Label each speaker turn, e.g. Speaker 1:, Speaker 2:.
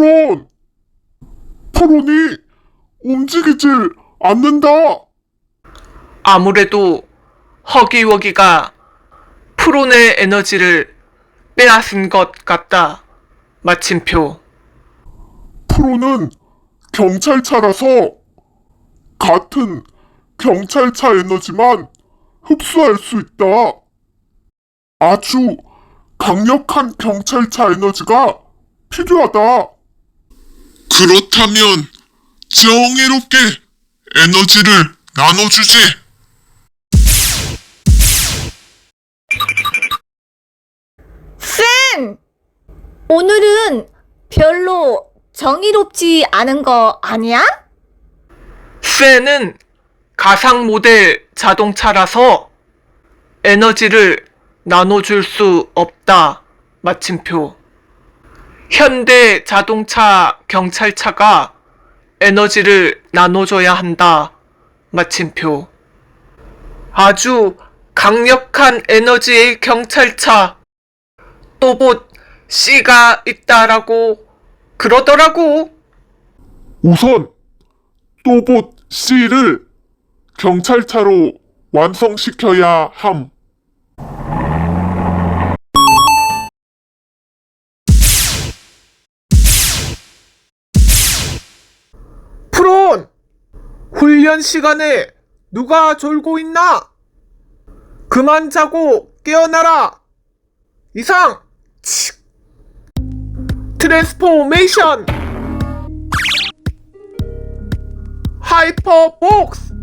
Speaker 1: 프론! 프론이 움직이질 않는다!
Speaker 2: 아무래도 허기워기가 프론의 에너지를 빼앗은 것 같다. 마침표.
Speaker 1: 프로는 경찰차라서 같은 경찰차 에너지만 흡수할 수 있다. 아주 강력한 경찰차 에너지가 필요하다. 그렇다면 정의롭게 에너지를 나눠주지.
Speaker 3: 쌤! 오늘은 별로 정의롭지 않은 거 아니야?
Speaker 2: 쇠는 가상 모델 자동차라서 에너지를 나눠줄 수 없다. 마침표. 현대 자동차 경찰차가 에너지를 나눠줘야 한다. 마침표. 아주 강력한 에너지의 경찰차. 또봇 C가 있다라고 그러더라고.
Speaker 1: 우선 또봇 C를 경찰차로 완성시켜야 함.
Speaker 2: 훈련 시간에 누가 졸고 있나? 그만 자고 깨어나라! 이상! 치! 트랜스포메이션! 하이퍼 복스!